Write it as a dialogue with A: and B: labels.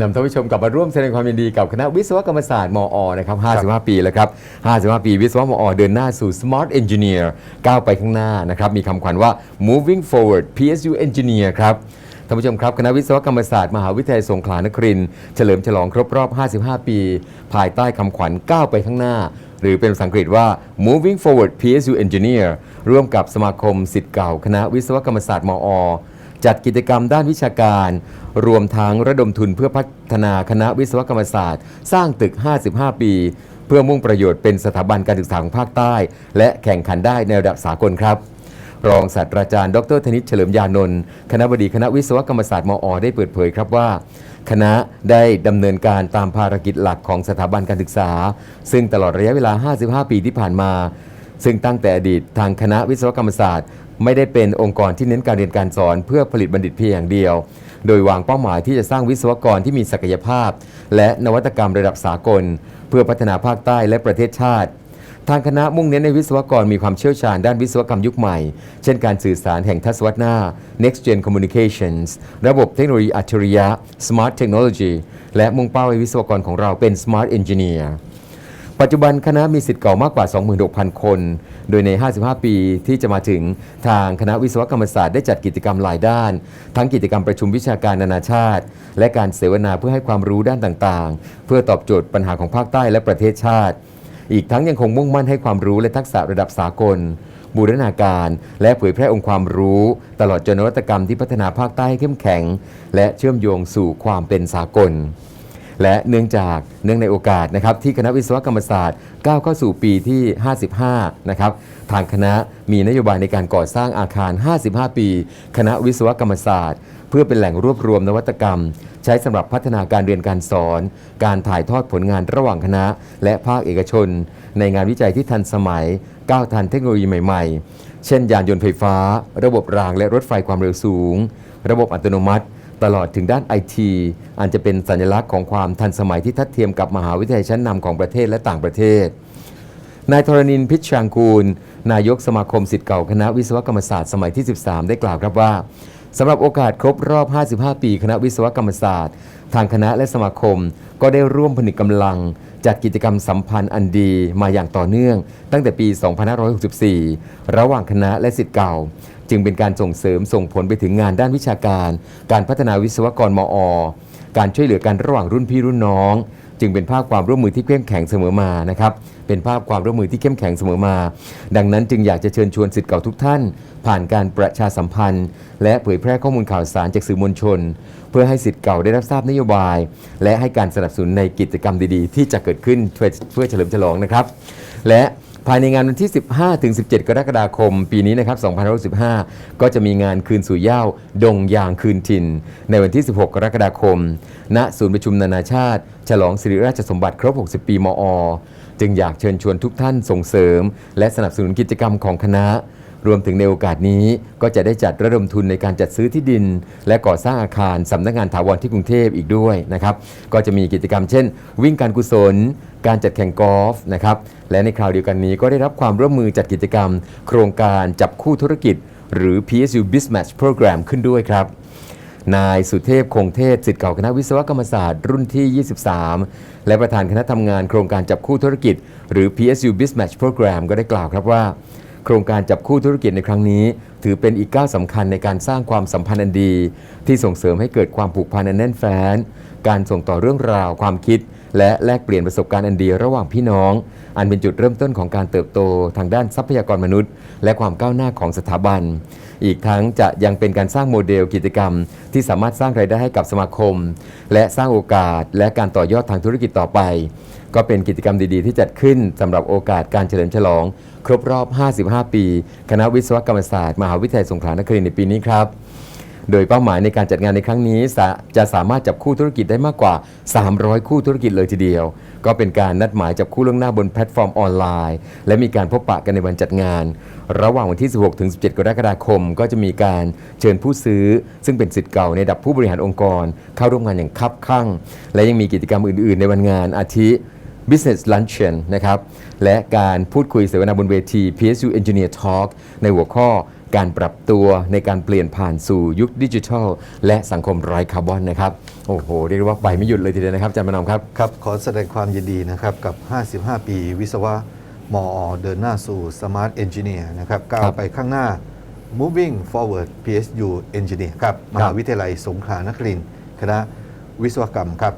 A: นำท่านผู้ชมกลับมาร่วมแสดงความยินดีกับคณะวิศวกรรมศาสตร์มอนะครับ 55 ปีแล้วครับ 55 ปีวิศวะมอเดินหน้าสู่ Smart Engineer ก้าวไปข้างหน้านะครับ มีคำขวัญว่า Moving Forward PSU Engineer ครับท่านผู้ชมครับ คณะวิศวกรรมศาสตร์มหาวิทยาลัยสงขลานครินทร์เฉลิมฉลองครบรอบ 55 ปี ภายใต้คำขวัญก้าวไปข้างหน้า หรือเป็นภาษาอังกฤษว่า Moving Forward PSU Engineer ร่วมกับสมาคมสิทธิ์เก่า คณะวิศวกรรมศาสตร์มอ จัดกิจกรรมด้านวิชาการ รวมทั้งระดมทุนเพื่อพัฒนาคณะวิศวกรรมศาสตร์ สร้างตึก 55 ปี เพื่อมุ่งประโยชน์เป็นสถาบันการศึกษาของภาคใต้ และแข่งขันได้ในระดับสากลครับรองศาสตราจารย์ ดรธนิตเฉลิมยานนท์คณะบดีคณะวิศวกรรมศาสตร์มอ ได้เปิดเผยครับว่า คณะได้ดำเนินการตามภารกิจหลักของสถาบันการศึกษา ซึ่งตลอดระยะเวลา 55 ปีที่ผ่านมา ซึ่งตั้งแต่อดีตทางคณะวิศวกรรมศาสตร์ ไม่ได้เป็นองค์กรที่เน้นการเรียนการสอน เพื่อผลิตบัณฑิตเพียงอย่างเดียว โดยวางเป้าหมายที่จะสร้างวิศวกรที่มีศักยภาพ และนวัตกรรมระดับสากล เพื่อพัฒนาภาคใต้และประเทศชาติทางคณะมุ่งเน้นในวิศวกรมีความเชี่ยวชาญด้านวิศวกรรมยุคใหม่ เช่นการสื่อสารแห่งทศวรรษหน้า next gen communications ระบบเทคโนโลยีอัจฉริยะ smart technology และมุ่งเป้าให้วิศวกรของเราเป็น smart engineer ปัจจุบันคณะมีสิทธิ์เก่ามากกว่า 26,000 คน โดยใน 55 ปีที่จะมาถึงทางคณะวิศวกรรมศาสตร์ได้จัดกิจกรรมหลายด้าน ทั้งกิจกรรมประชุมวิชาการนานาชาติ และการเสวนาเพื่อให้ความรู้ด้านต่างๆ เพื่อตอบโจทย์ปัญหาของภาคใต้และประเทศชาติ อีกทั้งยังคงมุ่งมั่นให้ความรู้และทักษะระดับสากลบูรณาการ และเผยแพร่องค์ความรู้ ตลอดจนนวัตกรรมที่พัฒนาภาคใต้ให้เข้มแข็ง และเชื่อมโยงสู่ความเป็นสากล และเนื่องจากเนื่องในโอกาสนะครับที่คณะวิศวกรรมศาสตร์ก้าวเข้าสู่ปีที่ 55 นะครับทางคณะมีนโยบายในการก่อสร้างอาคาร 55 ปี คณะวิศวกรรมศาสตร์ เพื่อเป็นแหล่งรวบรวมนวัตกรรม ใช้สำหรับพัฒนาการเรียนการสอน การถ่ายทอดผลงานระหว่างคณะ และภาคเอกชน ในงานวิจัยที่ทันสมัยก้าวทันเทคโนโลยีใหม่ ๆ เช่น ยานยนต์ไฟฟ้า ระบบรางและรถไฟความเร็วสูง ระบบอัตโนมัติ ตลอดถึงด้านไอทีอันจะเป็นสัญลักษณ์ของความทันสมัยที่ทัดเทียมกับมหาวิทยาลัยชั้นนำของประเทศและต่างประเทศ นายธรณินพิชชางกูล นายกสมาคมสิทธิ์เก่าคณะวิศวกรรมศาสตร์สมัยที่ 13 ได้กล่าวครับว่า สำหรับโอกาสครบรอบ 55 ปี คณะวิศวกรรมศาสตร์ ทางคณะและสมาคม ก็ได้ร่วมผนึกกำลัง จัดกิจกรรมสัมพันธ์อันดีมาอย่างต่อเนื่อง ตั้งแต่ปี 2564 ระหว่างคณะและสิทธิ์เก่า จึงเป็นการส่งเสริมส่งผลไปถึงงานด้านวิชาการ การพัฒนาวิศวกรมอ การช่วยเหลือกันระหว่างรุ่นพี่รุ่นน้อง จึงเป็นภาพความร่วมมือที่เข้มแข็งเสมอมานะครับเป็นภาพความร่วมมือที่เข้มแข็งเสมอมา ดังนั้นจึงอยากจะเชิญชวนสิทธิ์เก่าทุกท่าน ผ่านการประชาสัมพันธ์ และเผยแพร่ข้อมูลข่าวสารจากสื่อมวลชน เพื่อให้สิทธิ์เก่าได้รับทราบนโยบาย และให้การสนับสนุนในกิจกรรมดีๆ ที่จะเกิดขึ้นเพื่อเพื่อเฉลิมฉลองนะครับ และ ภายในงานวันที่ 15 ถึง 17 กรกฎาคม ปีนี้นะครับ2565 ก็จะมีงานคืนสู่เย้าดงยางคืนถิ่น ในวันที่ 16 กรกฎาคม ณ ศูนย์ประชุมนานาชาติ ฉลองสิริราชสมบัติครบ 60 ปีมอ จึงอยากเชิญชวนทุกท่านส่งเสริม และสนับสนุนกิจกรรมของคณะ รวมถึงในโอกาสนี้ก็จะได้จัดระดมทุนในการจัดซื้อที่ดิน และก่อสร้างอาคารสำนักงานถาวรที่กรุงเทพอีกด้วยนะครับก็จะมีกิจกรรมเช่น วิ่งการกุศล การจัดแข่งกอล์ฟนะครับและในคราวเดียวกันนี้ก็ได้รับความร่วมมือจัดกิจกรรม โครงการจับคู่ธุรกิจ หรือ PSU Bizmatch Program ขึ้นด้วยครับนายสุเทพคงเทศสิทธิ์เก่าคณะวิศวกรรมศาสตร์รุ่นที่ 23 และประธานคณะทำงานโครงการจับคู่ธุรกิจ หรือ PSU Bizmatch Program ก็ได้กล่าวครับว่า โครงการจับคู่ธุรกิจในครั้งนี้ ถือเป็นอีกก้าวสำคัญในการสร้างความสัมพันธ์อันดี ที่ส่งเสริมให้เกิดความผูกพันอันแน่นแฟ้น การส่งต่อเรื่องราวความคิด และแลกเปลี่ยนประสบการณ์อันดีระหว่างพี่น้อง อันเป็นจุดเริ่มต้นของการเติบโตทางด้านทรัพยากรมนุษย์ และความก้าวหน้าของสถาบัน อีกทั้งจะยังเป็นการสร้างโมเดลกิจกรรม ที่สามารถสร้างรายได้ให้กับสมาคม และสร้างโอกาสและการต่อยอดทางธุรกิจต่อไป ก็เป็นกิจกรรมดีๆ ที่จัดขึ้นสำหรับโอกาสการเฉลิมฉลอง ครบรอบ 55 ปี คณะวิศวกรรมศาสตร์ มหาวิทยาลัยสงขลานครินทร์ในปีนี้ครับ โดยเป้าหมายในการจัดงานในครั้งนี้จะสามารถจับคู่ธุรกิจได้มากกว่า 300 คู่ธุรกิจเลยทีเดียว ก็เป็นการนัดหมายจับคู่ล่วงหน้าบนแพลตฟอร์มออนไลน์ และมีการพบปะกันในวันจัดงาน ระหว่างวันที่ 16 ถึง 17 กรกฎาคม ก็จะมีการเชิญผู้ซื้อ ซึ่งเป็นสิทธิ์เก่าในดับผู้บริหารองค์กร เข้าร่วมงานอย่างคับคั่ง และยังมีกิจกรรมอื่น ๆ ในวันงานอาทิ Business Luncheon นะครับ และการพูดคุยเสวนาบนเวที PSU Engineer Talk ในหัวข้อ การปรับตัวในการเปลี่ยนผ่านสู่ยุคดิจิทัล และสังคมไร้คาร์บอนนะครับ โอ้โห เรียกได้ว่าไปไม่หยุดเลยทีเดียวนะครับอาจารย์มนอมครับ
B: ครับ ขอแสดงความยินดีนะครับ กับ 55 ปีวิศวะมอเดินหน้าสู่ Smart Engineer นะครับก้าวไปข้างหน้า Moving Forward PSU Engineer ครับ มหาวิทยาลัยสงขลานครินทร์คณะวิศวกรรมครับ